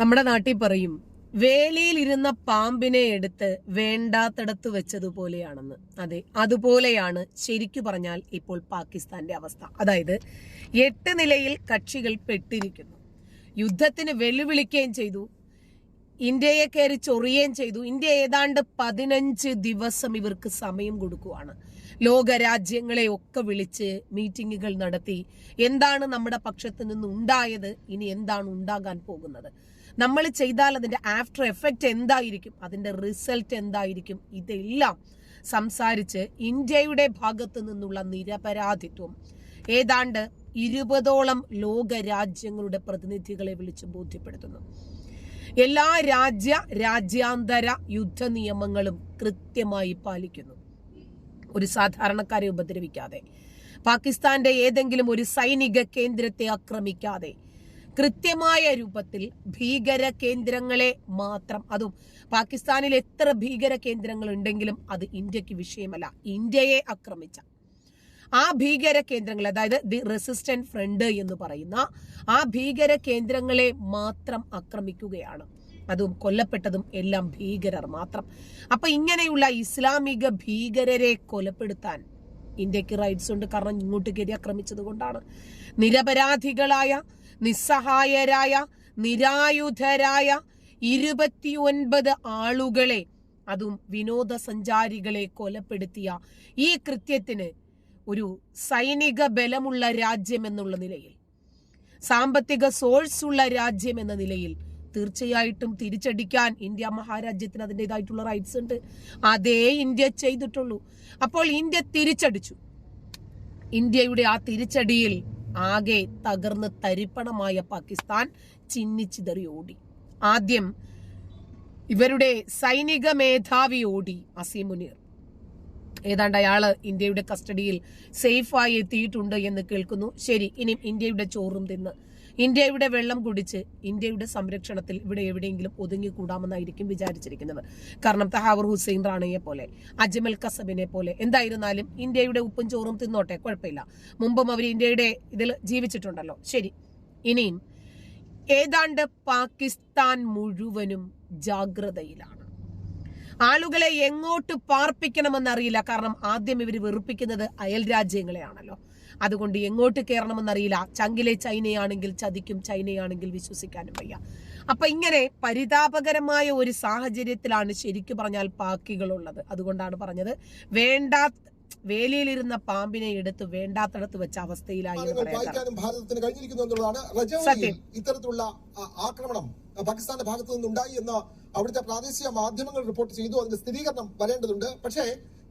നമ്മുടെ നാട്ടിൽ പറയും വേലിയിലിരുന്ന പാമ്പിനെ എടുത്ത് വേണ്ടാത്തടത്ത് വെച്ചതുപോലെയാണെന്ന്. അതെ അതുപോലെയാണ് ശരിക്കു പറഞ്ഞാൽ ഇപ്പോൾ പാകിസ്ഥാന്റെ അവസ്ഥ. അതായത് എട്ട് നിലയിൽ കക്ഷികൾ പെട്ടിരിക്കുന്നു. യുദ്ധത്തിന് വെല്ലുവിളിക്കുകയും ചെയ്തു. ഇന്ത്യയെ കയറി ചൊറിയുകയും ചെയ്തു. ഇന്ത്യ ഏതാണ്ട് പതിനഞ്ച് ദിവസം ഇവർക്ക് സമയം കൊടുക്കുവാണ്. ലോക രാജ്യങ്ങളെ ഒക്കെ വിളിച്ച് മീറ്റിങ്ങുകൾ നടത്തി എന്താണ് നമ്മുടെ പക്ഷത്ത് നിന്ന് ഉണ്ടായത്? ഇനി എന്താണ് ഉണ്ടാകാൻ പോകുന്നത്? നമ്മൾ ചെയ്താൽ അതിന്റെ ആഫ്റ്റർ എഫക്റ്റ് എന്തായിരിക്കും? അതിന്റെ റിസൾട്ട് എന്തായിരിക്കും? ഇതെല്ലാം സംസാരിച്ച് ഇന്ത്യയുടെ ഭാഗത്ത് നിന്നുള്ള നിരപരാധിത്വം ഏതാണ്ട് ഇരുപതോളം ലോക രാജ്യങ്ങളുടെ പ്രതിനിധികളെ വിളിച്ച് ബോധ്യപ്പെടുത്തുന്നു. എല്ലാ രാജ്യ രാജ്യാന്തര യുദ്ധ നിയമങ്ങളും കൃത്യമായി പാലിക്കുന്നു. ഒരു സാധാരണക്കാരെ ഉപദ്രവിക്കാതെ പാകിസ്ഥാന്റെ ഏതെങ്കിലും ഒരു സൈനിക കേന്ദ്രത്തെ ആക്രമിക്കാതെ കൃത്യമായ രൂപത്തിൽ ഭീകര കേന്ദ്രങ്ങളെ മാത്രം അതും പാകിസ്ഥാനിൽ എത്ര ഭീകര കേന്ദ്രങ്ങൾ ഉണ്ടെങ്കിലും അത് ഇന്ത്യയ്ക്ക് വിഷയമല്ല. ഇന്ത്യയെ ആക്രമിച്ച ആ ഭീകര കേന്ദ്രങ്ങൾ അതായത് ദി റെസിസ്റ്റന്റ് ഫ്രണ്ട് എന്ന് പറയുന്ന ആ ഭീകര കേന്ദ്രങ്ങളെ മാത്രം ആക്രമിക്കുകയാണ്. അതും കൊല്ലപ്പെട്ടതും എല്ലാം ഭീകരർ മാത്രം. അപ്പൊ ഇങ്ങനെയുള്ള ഇസ്ലാമിക ഭീകരരെ കൊലപ്പെടുത്താൻ ഇന്ത്യയ്ക്ക് റൈറ്റ്സ് ഉണ്ട്. കാരണം ഇങ്ങോട്ട് കയറി ആക്രമിച്ചത് കൊണ്ടാണ്. നിരപരാധികളായ നിസ്സഹായരായ നിരായുധരായ ഇരുപത്തിയൊൻപത് ആളുകളെ അതും വിനോദസഞ്ചാരികളെ കൊലപ്പെടുത്തിയ ഈ കൃത്യത്തിന് ഒരു സൈനിക ബലമുള്ള രാജ്യം എന്നുള്ള നിലയിൽ സാമ്പത്തിക സോഴ്സ് ഉള്ള രാജ്യം എന്ന നിലയിൽ തീർച്ചയായിട്ടും തിരിച്ചടിക്കാൻ ഇന്ത്യ മഹാരാജ്യത്തിന് അതിന്റെതായിട്ടുള്ള റൈറ്റ്സ് ഉണ്ട്. അതേ ഇന്ത്യ ചെയ്തിട്ടുള്ളൂ. അപ്പോൾ ഇന്ത്യ തിരിച്ചടിച്ചു. ഇന്ത്യയുടെ ആ തിരിച്ചടിയിൽ ആകെ തകർന്ന് തരിപ്പണമായ പാകിസ്ഥാൻ ചിന്നിച്ചിതറി ഓടി ആദ്യം ഇവരുടെ സൈനിക മേധാവി ഓടി അസീം മുനീർ. ഏതാണ്ട് അയാൾ ഇന്ത്യയുടെ കസ്റ്റഡിയിൽ സേഫായി എത്തിയിട്ടുണ്ട് എന്ന് കേൾക്കുന്നു. ശരി ഇനി ഇന്ത്യയുടെ ചോറും തിന്ന് ഇന്ത്യയുടെ വെള്ളം കുടിച്ച് ഇന്ത്യയുടെ സംരക്ഷണത്തിൽ ഇവിടെ എവിടെയെങ്കിലും ഒതുങ്ങിക്കൂടാമെന്നായിരിക്കും വിചാരിച്ചിരിക്കുന്നത് കാരണം തഹാവർ ഹുസൈൻ റാണിയെ പോലെ അജ്മൽ കസബിനെ പോലെ എന്തായിരുന്നാലും ഇന്ത്യയുടെ ഉപ്പും ചോറും തിന്നോട്ടെ കുഴപ്പമില്ല. മുമ്പും അവർ ഇന്ത്യയുടെ ഇതിൽ ജീവിച്ചിട്ടുണ്ടല്ലോ. ശരി ഇനിയും ഏതാണ്ട് പാകിസ്ഥാൻ മുഴുവനും ജാഗ്രതയിലാണ്. ആളുകളെ എങ്ങോട്ട് പാർപ്പിക്കണമെന്നറിയില്ല. കാരണം ആദ്യം ഇവർ വെറുപ്പിക്കുന്നത് അയൽ രാജ്യങ്ങളെയാണല്ലോ. അതുകൊണ്ട് എങ്ങോട്ട് കയറണമെന്നറിയില്ല ചങ്കിലെ ചൈനയാണെങ്കിൽ ചതിക്കും ചൈനയാണെങ്കിൽ വിശ്വസിക്കാനും വയ്യ. അപ്പൊ ഇങ്ങനെ പരിതാപകരമായ ഒരു സാഹചര്യത്തിലാണ് ശരിക്കു പറഞ്ഞാൽ പാക്കികളുള്ളത്. അതുകൊണ്ടാണ് പറഞ്ഞത്. വേണ്ടാ വേലിയിലിരുന്ന പാമ്പിനെ എടുത്ത് വേണ്ടാത്തടത്ത് വെച്ച അവസ്ഥയിലായി. വായിക്കാനും ഭാരതത്തിന് കഴിഞ്ഞിരിക്കുന്നു എന്നുള്ളതാണ്. ഇത്തരത്തിലുള്ള ആക്രമണം പാകിസ്ഥാന്റെ ഭാഗത്തു നിന്നുണ്ടായി എന്ന് അവിടുത്തെ പ്രാദേശിക മാധ്യമങ്ങൾ റിപ്പോർട്ട് ചെയ്തു അതിന്റെ സ്ഥിരീകരണം വരേണ്ടതുണ്ട് പക്ഷേ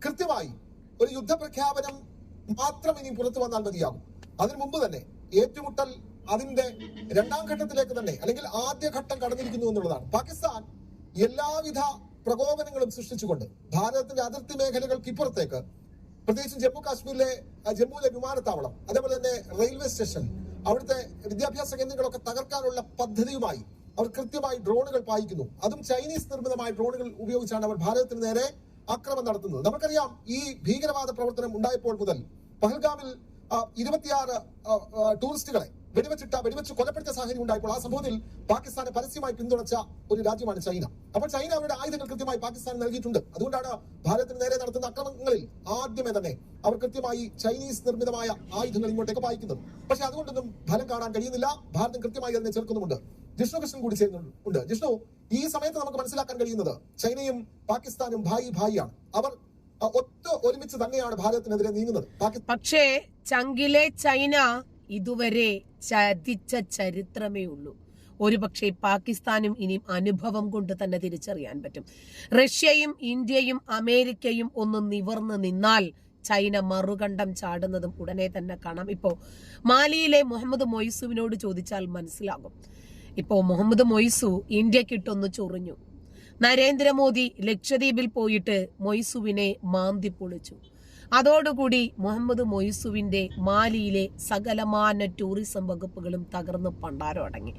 കൃത്യമായി ഒരു യുദ്ധപ്രഖ്യാപനം മാത്രം ഇനി പുറത്തു വന്നാൽ മതിയാകും അതിനു മുമ്പ് തന്നെ ഏറ്റുമുട്ടൽ അതിന്റെ രണ്ടാം ഘട്ടത്തിലേക്ക് തന്നെ അല്ലെങ്കിൽ ആദ്യ ഘട്ടം കടന്നിരിക്കുന്നു എന്നുള്ളതാണ് പാകിസ്ഥാൻ എല്ലാവിധ പ്രകോപനങ്ങളും സൃഷ്ടിച്ചുകൊണ്ട് ഭാരതത്തിന്റെ അതിർത്തി മേഖലകൾക്ക് ഇപ്പുറത്തേക്ക് പ്രത്യേകിച്ചും ജമ്മു കാശ്മീരിലെ ജമ്മുവിലെ വിമാനത്താവളം അതേപോലെ തന്നെ റെയിൽവേ സ്റ്റേഷൻ അവിടുത്തെ വിദ്യാഭ്യാസ കേന്ദ്രങ്ങളൊക്കെ തകർക്കാനുള്ള പദ്ധതിയുമായി അവർ കൃത്യമായി ഡ്രോണുകൾ പായിക്കുന്നു. അതും ചൈനീസ് നിർമ്മിതമായ ഡ്രോണുകൾ ഉപയോഗിച്ചാണ് അവർ ഭാരതത്തിന് നേരെ ആക്രമണം നടത്തുന്നത്. നമുക്കറിയാം ഈ ഭീകരവാദ പ്രവർത്തനം ഉണ്ടായപ്പോൾ മുതൽ പഹൽഗാമിൽ ഇരുപത്തിയാറ് ടൂറിസ്റ്റുകളെ വെടിവെച്ചിട്ട വെടിവെച്ച് കൊലപ്പെടുത്തിയ സാഹചര്യം ഉണ്ടായപ്പോൾ ആ സംഭവത്തിൽ പാകിസ്ഥാനെ പരസ്യമായി പിന്തുണച്ച ഒരു രാജ്യമാണ് ചൈന. അപ്പോൾ ചൈന അവരുടെ ആയുധങ്ങൾ കൃത്യമായി പാകിസ്ഥാൻ നൽകിയിട്ടുണ്ട്. അതുകൊണ്ടാണ് ഭാരതത്തിന് നേരെ നടത്തുന്ന ആക്രമണങ്ങളിൽ ആദ്യമേ തന്നെ അവർ കൃത്യമായി ചൈനീസ് നിർമ്മിതമായ ആയുധങ്ങൾ ഇങ്ങോട്ടേക്ക് പായിക്കുന്നത്. പക്ഷെ അതുകൊണ്ടൊന്നും ഫലം കാണാൻ കഴിയുന്നില്ല. ഭാരതം കൃത്യമായി അതിനെ ചേർക്കുന്നുമുണ്ട്. ജിഷ്ണു കൃഷ്ണൻ കൂടി ചേരുന്നുണ്ട്. ജിഷ്ണു ഈ സമയത്ത് നമുക്ക് മനസ്സിലാക്കാൻ കഴിയുന്നത് ചൈനയും പാകിസ്ഥാനും ഭായി ഭായിയാണ്. അവർ ഒറ്റ ഒരുമിച്ച് തന്നെയാണ് ഭാരതത്തിനെതിരെ നീങ്ങുന്നത്. പക്ഷേ ചങ്കിലെ ചൈന ഇതുവരെ ചതിച്ച ചരിത്രമേ ഉള്ളൂ. ഒരുപക്ഷെ പാകിസ്ഥാനും ഇനിയും അനുഭവം കൊണ്ട് തന്നെ തിരിച്ചറിയാൻ പറ്റും. റഷ്യയും ഇന്ത്യയും അമേരിക്കയും ഒന്ന് നിവർന്ന് നിന്നാൽ ചൈന മറുകണ്ഠം ചാടുന്നതും ഉടനെ തന്നെ കാണാം. ഇപ്പോ മാലിയിലെ മുഹമ്മദ് മൊയ്സുവിനോട് ചോദിച്ചാൽ മനസ്സിലാകും. ഇപ്പോ മുഹമ്മദ് മൊയ്സു ഇന്ത്യക്കിട്ടൊന്ന് ചൊറിഞ്ഞു. നരേന്ദ്രമോദി ലക്ഷദ്വീപിൽ പോയിട്ട് മൊയ്സുവിനെ മാന്തി പൊളിച്ചു. അതോടുകൂടി മുഹമ്മദ് മൊയ്സുവിന്റെ മാലിയിലെ സകലമാന ടൂറിസം വകുപ്പുകളും തകർന്ന് പണ്ടാരം അടങ്ങി.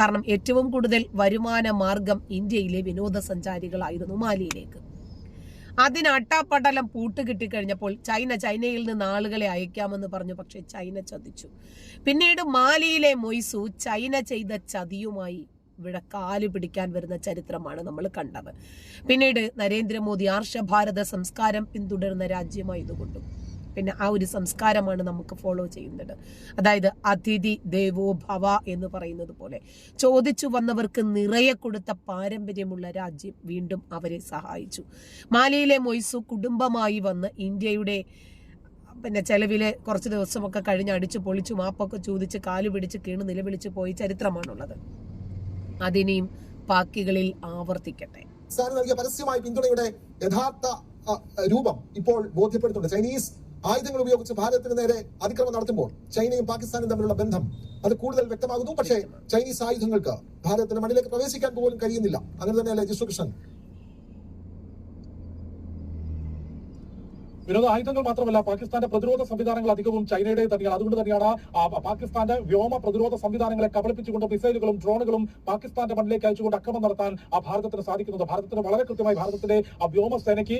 കാരണം ഏറ്റവും കൂടുതൽ വരുമാന മാർഗം ഇന്ത്യയിലെ വിനോദസഞ്ചാരികളായിരുന്നു മാലിയിലേക്ക്. അതിന് അട്ടാപ്പടലം പൂട്ട് കിട്ടിക്കഴിഞ്ഞപ്പോൾ ചൈന ചൈനയിൽ നിന്ന് ആളുകളെ അയക്കാമെന്ന് പറഞ്ഞു. പക്ഷേ ചൈന ചതിച്ചു. പിന്നീട് മാലിയിലെ മൊയ്സു ചൈന ചെയ്ത ചതിയുമായി ഇവിടെ കാൽ പിടിക്കാൻ വരുന്ന ചരിത്രമാണ് നമ്മൾ കണ്ടത്. പിന്നീട് നരേന്ദ്രമോദി ആർഷഭാരത സംസ്കാരം പിന്തുടരുന്ന രാജ്യമായതുകൊണ്ടും പിന്നെ ആ ഒരു സംസ്കാരമാണ് നമുക്ക് ഫോളോ ചെയ്യുന്നത്. അതായത് അതിഥി ദേവോ ഭവ എന്ന് പറയുന്നത് പോലെ. ചോദിച്ചു വന്നവർക്ക് നിറയെ കൊടുത്ത പാരമ്പര്യമുള്ള രാജ്യം വീണ്ടും അവരെ സഹായിച്ചു. മാലിയിലെ മൊയ്സു കുടുംബമായി വന്ന് ഇന്ത്യയുടെ പിന്നെ ചെലവിലെ കുറച്ച് ദിവസമൊക്കെ കഴിഞ്ഞ് അടിച്ചു പൊളിച്ചു മാപ്പൊക്കെ ചോദിച്ച് കാലു പിടിച്ച് കീണ് നിലവിളിച്ച് പോയി ചരിത്രമാണുള്ളത്. അതിനെയും പാക്കികളിൽ ആവർത്തിക്കട്ടെ. നൽകിയ പരസ്യമായ പിന്തുണയുടെ യഥാർത്ഥ രൂപം ഇപ്പോൾ ബോധ്യപ്പെടുത്തുന്നുണ്ട്. ചൈനീസ് ആയുധങ്ങൾ ഉപയോഗിച്ച് ഭാരതത്തിന് നേരെ അതിക്രമം നടത്തുമ്പോൾ ചൈനയും പാകിസ്ഥാനും തമ്മിലുള്ള ബന്ധം അത് കൂടുതൽ വ്യക്തമാകുന്നു. പക്ഷേ ചൈനീസ് ആയുധങ്ങൾക്ക് ഭാരതത്തിന്റെ മണ്ണിലേക്ക് പ്രവേശിക്കാൻ പോലും കഴിയുന്നില്ല. അങ്ങനെ തന്നെയല്ലേ ജിഷ്ണു കൃഷ്ണൻ വിനോദ ആയുധങ്ങൾ മാത്രമല്ല പാകിസ്ഥാന്റെ പ്രതിരോധ സംവിധാനങ്ങൾ അധികവും ചൈനയുടെ തന്നെയാണ്. അതുകൊണ്ട് തന്നെയാണ് പാകിസ്ഥാന്റെ വ്യോമ പ്രതിരോധ സംവിധാനങ്ങളെ കബളിപ്പിച്ചുകൊണ്ട് മിസൈലുകളും ഡ്രോണുകളും പാകിസ്ഥാന്റെ മണ്ണിലേക്ക് അയച്ചുകൊണ്ട് അക്രമം നടത്താൻ ആ ഭാരതത്തിന് സാധിക്കുന്നത്. ഭാരതത്തിന് വളരെ കൃത്യമായി ഭാരതത്തിന്റെ വ്യോമസേനയ്ക്ക്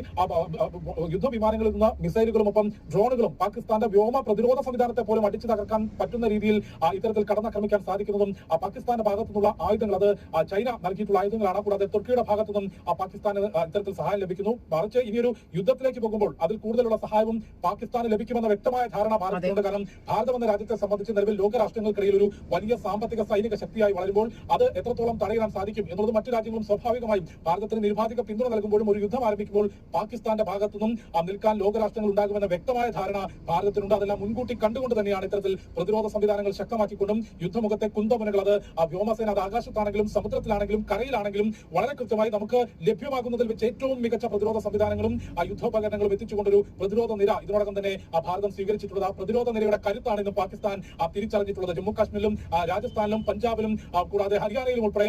യുദ്ധവിമാനങ്ങളിൽ നിന്ന് മിസൈലുകളും ഒപ്പം ഡ്രോണുകളും പാകിസ്ഥാന്റെ വ്യോമ പ്രതിരോധ സംവിധാനത്തെ പോലും അടിച്ചു തകർക്കാൻ പറ്റുന്ന രീതിയിൽ ഇത്തരത്തിൽ കടന്നാക്രമിക്കാൻ സാധിക്കുന്നതും പാകിസ്ഥാന്റെ ഭാഗത്തു നിന്നുള്ള ആയുധങ്ങൾ അത് ചൈന നൽകിയിട്ടുള്ള ആയുധങ്ങളാണ്. കൂടാതെ തുർക്കിയുടെ ഭാഗത്തു നിന്നും ആ, പാകിസ്ഥാന് ഇത്തരത്തിൽ സഹായം ലഭിക്കുന്നു. മറിച്ച് ഇനിയൊരു യുദ്ധത്തിലേക്ക് പോകുമ്പോൾ അതിൽ കൂടുതലുള്ള സഹായവും പാകിസ്ഥാന് ലഭിക്കുമെന്ന വ്യക്തമായ ധാരണ ഭാരതത്തിനുണ്ട് കാരണം ഭാരതം എന്ന രാജ്യത്തെ സംബന്ധിച്ച് നിലവിൽ ലോകരാഷ്ട്രങ്ങൾക്കിടയിൽ ഒരു വലിയ സാമ്പത്തിക സൈനിക ശക്തിയായി വളരുമ്പോൾ അത് എത്രത്തോളം തടയിടാൻ സാധിക്കും എന്നുള്ളത് മറ്റു രാജ്യങ്ങളും സ്വാഭാവികമായും ഭാരതത്തിന് നിരുപാധിക പിന്തുണ നൽകുമ്പോഴും ഒരു യുദ്ധം ആരംഭിക്കുമ്പോൾ പാകിസ്ഥാന്റെ ഭാഗത്തു നിന്നും നിൽക്കാൻ ലോകരാഷ്ട്രങ്ങൾ ഉണ്ടാകുമെന്ന വ്യക്തമായ ധാരണ ഭാരതത്തിനുണ്ട്. അതെല്ലാം മുൻകൂട്ടി കണ്ടുകൊണ്ട് തന്നെയാണ് ഇത്തരത്തിൽ പ്രതിരോധ സംവിധാനങ്ങൾ ശക്തമാക്കിക്കൊണ്ടും യുദ്ധമുഖത്തെ കുന്തമുനകൾ അത് ആ വ്യോമസേന അത് ആകാശത്താണെങ്കിലും സമുദ്രത്തിലാണെങ്കിലും കരയിലാണെങ്കിലും വളരെ കൃത്യമായി നമുക്ക് ലഭ്യമാകുന്നതിൽ വെച്ച് ഏറ്റവും മികച്ച പ്രതിരോധ സംവിധാനങ്ങളും ആ യുദ്ധോപകരണങ്ങളും എത്തിച്ചുകൊണ്ടൊരു പ്രതിരോധ നിര. ഇതിനോടകം തന്നെ ഭാരതം സ്വീകരിച്ചിട്ടുള്ളത് ആ പ്രതിരോധ നിരയുടെ കരുത്താണ് ഇന്ന് പാകിസ്ഥാൻ തിരിച്ചറിഞ്ഞിട്ടുള്ളത്. ജമ്മു കാശ്മീരിലും രാജസ്ഥാനിലും പഞ്ചാബിലും കൂടാതെ ഹരിയാനയിലും ഉൾപ്പെടെ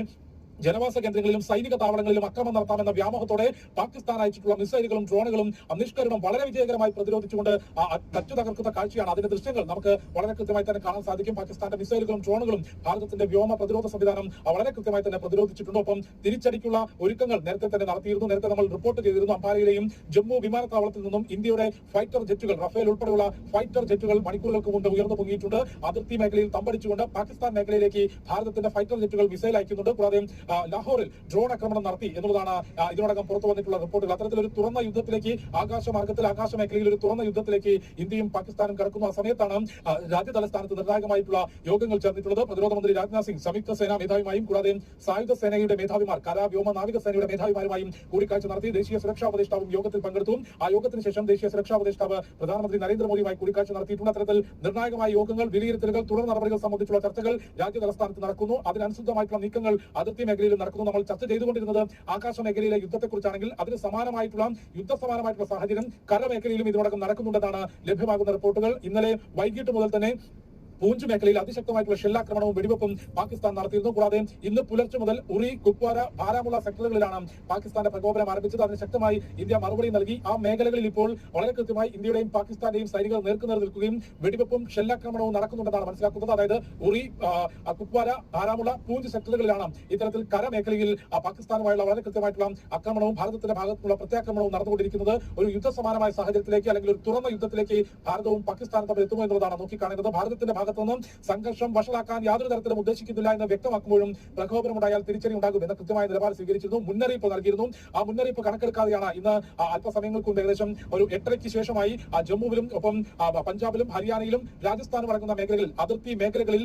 ജനവാസ കേന്ദ്രങ്ങളിലും സൈനിക താവളങ്ങളിലും അക്രമം നടത്താമെന്ന വ്യാമോഹത്തോടെ പാകിസ്ഥാൻ അയച്ചിട്ടുള്ള മിസൈലുകളും ഡ്രോണുകളും നിഷ്കരണം വളരെ വിജയകരമായി പ്രതിരോധിച്ചുകൊണ്ട് തച്ചു തകർക്കുന്ന കാഴ്ചയാണ്. അതിന്റെ ദൃശ്യങ്ങൾ നമുക്ക് വളരെ കൃത്യമായി തന്നെ കാണാൻ സാധിക്കും. പാകിസ്ഥാന്റെ മിസൈലുകളും ഡ്രോണുകളും ഭാരതത്തിന്റെ വ്യോമ പ്രതിരോധ സംവിധാനം വളരെ കൃത്യമായി തന്നെ പ്രതിരോധിച്ചിട്ടുണ്ട്. ഒപ്പം തിരിച്ചടിക്കുള്ള ഒരുക്കങ്ങൾ നേരത്തെ തന്നെ നടത്തിയിരുന്നു. നേരത്തെ നമ്മൾ റിപ്പോർട്ട് ചെയ്തിരുന്നു അംബാലയിലെയും ജമ്മു വിമാനത്താവളത്തിൽ നിന്നും ഇന്ത്യയുടെ ഫൈറ്റർ ജെറ്റുകൾ റഫേൽ ഉൾപ്പെടെയുള്ള ഫൈറ്റർ ജെറ്റുകൾ മണിക്കൂറുകൾക്ക് മുമ്പ് ഉയർന്നു പൊങ്ങിയിട്ടുണ്ട്. അതിർത്തി മേഖലയിൽ തമ്പടിച്ചുകൊണ്ട് പാകിസ്ഥാൻ മേഖലയിലേക്ക് ഭാരതത്തിന്റെ ഫൈറ്റർ ജെറ്റുകൾ മിസൈൽ അയക്കുന്നുണ്ട്. കൂടാതെ ലാഹോറിൽ ഡ്രോൺ ആക്രമണം നടത്തി എന്നുള്ളതാണ് ഇതിനോടകം പുറത്തു വന്നിട്ടുള്ള റിപ്പോർട്ടുകൾ. അത്തരത്തിലൊരു തുറന്ന യുദ്ധത്തിലേക്ക് ആകാശ മാർഗത്തിൽ ആകാശ മേഖലയിൽ ഒരു തുറന്ന യുദ്ധത്തിലേക്ക് ഇന്ത്യയും പാകിസ്ഥാനും കടക്കുന്ന. ആ സമയത്താണ് രാജ്യ തലസ്ഥാനത്ത് നിർണായകമായിട്ടുള്ള യോഗങ്ങൾ ചേർന്നിട്ടുള്ളത്. പ്രതിരോധ മന്ത്രി രാജ്നാഥ് സിംഗ് സംയുക്ത സേനാ മേധാവിയുമായും കൂടാതെ സായുധ സേനയുടെ മേധാവിമാർ കലാ വ്യോമ നാവിക സേനയുടെ മേധാവിമാരുമായും കൂടിക്കാഴ്ച നടത്തി ദേശീയ സുരക്ഷാ ഉപദേഷ്ടാവും യോഗത്തിൽ പങ്കെടുത്തു. ആ യോഗത്തിന് ശേഷം ദേശീയ സുരക്ഷാ ഉപദേഷ്ടാവ് പ്രധാനമന്ത്രി നരേന്ദ്രമോദിയുമായി കൂടിക്കാഴ്ച നടത്തിയിട്ടുണ്ട്. അത്തരത്തിൽ നിർണായകമായ യോഗങ്ങൾ വിലയിരുത്തലുകൾ തുടർ നടപടികൾ സംബന്ധിച്ചുള്ള ചർച്ചകൾ രാജ്യ തലസ്ഥാനത്ത് നടക്കുന്നു. അതിനനുസൃതമായിട്ടുള്ള നീക്കങ്ങൾ അതിർത്തി മേഖലയിൽ നടക്കുന്നു. നമ്മൾ ചർച്ച ചെയ്തുകൊണ്ടിരുന്നത് ആകാശ മേഖലയിലെ യുദ്ധത്തെക്കുറിച്ചാണെങ്കിൽ അതിന് സമാനമായിട്ടുള്ള യുദ്ധ സമാനമായിട്ടുള്ള സാഹചര്യം കരമേഖലയിലും ഇതിനോടകം നടക്കുന്നുണ്ടെന്നാണ് ലഭ്യമാകുന്ന റിപ്പോർട്ടുകൾ. ഇന്നലെ വൈകിട്ട് മുതൽ തന്നെ പൂഞ്ച് മേഖലയിൽ അതിശക്തമായിട്ടുള്ള ഷെല്ലാക്രമണവും വെടിവെപ്പും പാകിസ്ഥാൻ നടത്തിയിരുന്നു. കൂടാതെ ഇന്ന് പുലർച്ചെ മുതൽ ഉറി കുപ്വാര ബാരാമുള്ള സെക്ടറുകളിലാണ് പാകിസ്ഥാന്റെ പ്രകോപനം ആരംഭിച്ചത്. അതിന് ശക്തമായി ഇന്ത്യ മറുപടി നൽകി. ആ മേഖലകളിൽ ഇപ്പോൾ വളരെ കൃത്യമായി ഇന്ത്യയുടെയും പാകിസ്ഥാന്റെയും സൈനികർ നേർക്കുനേർ നിൽക്കുകയും വെടിവെപ്പും ഷെല്ലാക്രമണവും നടക്കുന്നുണ്ടെന്നാണ് മനസ്സിലാക്കുന്നത്. അതായത് ഉറി കുപ്വാര ബാരാമുള്ള പൂഞ്ച് സെക്ടറുകളിലാണ് ഇത്തരത്തിൽ കരമേഖലയിൽ മേഖലയിൽ പാകിസ്ഥാനുമായുള്ള വളരെ കൃത്യമായിട്ടുള്ള ആക്രമണവും ഭാരതത്തിന്റെ ഭാഗത്തുള്ള പ്രത്യാക്രമണവും നടന്നുകൊണ്ടിരിക്കുന്നത് ഒരു യുദ്ധസമാനമായ സാഹചര്യത്തിലേക്ക് അല്ലെങ്കിൽ ഒരു തുറന്ന യുദ്ധത്തിലേക്ക് ഭാരതവും പാകിസ്ഥാനും തമ്മിൽ എത്തുമോ എന്നുള്ളതാണ് നോക്കിക്കാണുന്നത് ഭാരതത്തിന്റെ ഭാഗത്തു നിന്നും സംഘർഷം വഷളാക്കാൻ യാതൊരു തരത്തിലും ഉദ്ദേശിക്കുന്നില്ല എന്ന് വ്യക്തമാക്കുമ്പോഴും പ്രകോപനമുണ്ടായാൽ തിരിച്ചടി ഉണ്ടാകും എന്ന കൃത്യമായ നിലപാട് സ്വീകരിച്ചിരുന്നു. മുന്നറിയിപ്പ് നൽകിയിരുന്നു. ആ മുന്നറിയിപ്പ് കണക്കെടുക്കാതെയാണ് ഇന്ന് അല്പസമയങ്ങൾക്കും ഏകദേശം ഒരു എട്ടരയ്ക്ക് ശേഷമായി ജമ്മുവിലും ഒപ്പം പഞ്ചാബിലും ഹരിയാനയിലും രാജസ്ഥാനും അടങ്ങുന്ന മേഖലകളിൽ അതിർത്തി മേഖലകളിൽ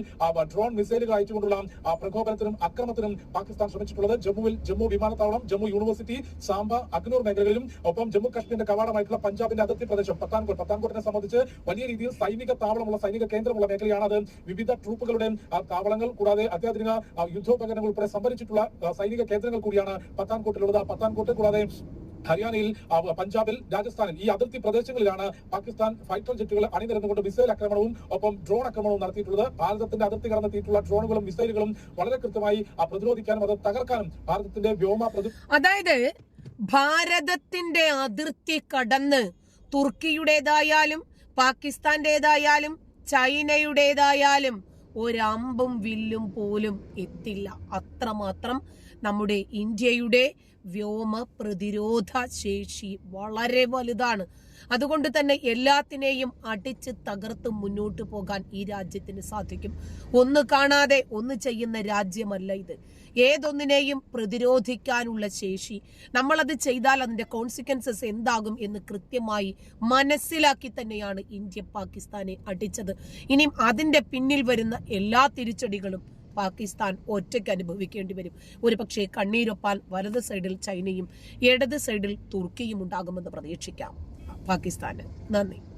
ഡ്രോൺ മിസൈലുകൾ അയച്ചുകൊണ്ടുള്ള പ്രകോപനത്തിനും അക്രമത്തിനും പാകിസ്ഥാൻ ശ്രമിച്ചിട്ടുള്ളത് ജമ്മുവിൽ ജമ്മു വിമാനത്താവളം ജമ്മു യൂണിവേഴ്സിറ്റി സാംബ അഗ്നൂർ മേഖലകളിലും ഒപ്പം ജമ്മു കാശ്മീരിന്റെ കവാടമായിട്ടുള്ള പഞ്ചാബിന്റെ അതിർത്തി പ്രദേശം പത്താൻകോട്ട്. പത്താൻകോട്ടിനെ സംബന്ധിച്ച് വലിയ രീതിയിൽ സൈനിക താവളമുള്ള സൈനിക കേന്ദ്രമുള്ള മേഖലയാണ് അത് വിവിധ ട്രൂപ്പുകളുടെ താവളങ്ങൾ കൂടാതെ അത്യാധുനിക യുദ്ധോപകരണങ്ങൾ ഉൾപ്പെടെ സംഭരിച്ചിട്ടുള്ള സൈനിക കേന്ദ്രങ്ങൾ കൂടിയാണ് പത്താൻകോട്ടിലുള്ളത് പത്താൻകോട്ട് കൂടാതെ ഹരിയാനയിൽ പഞ്ചാബിൽ രാജസ്ഥാനിൽ ഈ അതിർത്തി പ്രദേശങ്ങളിലാണ് പാകിസ്ഥാൻ ഫൈറ്റർ ജെറ്റുകൾ അണിനിരന്നുകൊണ്ട് മിസൈൽ ആക്രമണവും ഒപ്പം ഡ്രോൺ ആക്രമണവും നടത്തിയിട്ടുള്ളത്. ഭാരതത്തിന്റെ അതിർത്തി കടന്നെത്തിയിട്ടുള്ള ഡ്രോണുകളും മിസൈലുകളും വളരെ കൃത്യമായി പ്രതിരോധിക്കാനും അത് തകർക്കാനും ഭാരതത്തിന്റെ വ്യോമ അതായത് ഭാരതത്തിന്റെ അതിർത്തി കടന്ന് തുർക്കിയുടേതായാലും പാകിസ്ഥാന്റേതായാലും ചൈനയുടേതായാലും ഒരമ്പും വില്ലും പോലും എത്തില്ല. അത്രമാത്രം നമ്മുടെ ഇന്ത്യയുടെ വ്യോമ പ്രതിരോധ ശേഷി വളരെ വലുതാണ്. അതുകൊണ്ട് തന്നെ എല്ലാത്തിനെയും അടിച്ച് തകർത്ത് മുന്നോട്ട് പോകാൻ ഈ രാജ്യത്തിന് സാധിക്കും. ഒന്ന് കാണാതെ ഒന്ന് ചെയ്യുന്ന രാജ്യമല്ല ഇത്. ഏതൊന്നിനെയും പ്രതിരോധിക്കാനുള്ള ശേഷി. നമ്മളത് ചെയ്താൽ അതിന്റെ കോൺസിക്വൻസസ് എന്താകും എന്ന് കൃത്യമായി മനസ്സിലാക്കി തന്നെയാണ് ഇന്ത്യ പാകിസ്ഥാനെ അടിച്ചത്. ഇനിയും അതിന്റെ പിന്നിൽ വരുന്ന എല്ലാ തിരിച്ചടികളും പാകിസ്ഥാൻ ഒറ്റയ്ക്ക് അനുഭവിക്കേണ്ടി വരും. ഒരു പക്ഷേ കണ്ണീരൊപ്പാൽ വലത് സൈഡിൽ ചൈനയും ഇടത് സൈഡിൽ തുർക്കിയും ഉണ്ടാകുമെന്ന് പ്രതീക്ഷിക്കാം. പാകിസ്ഥാന്. നന്ദി.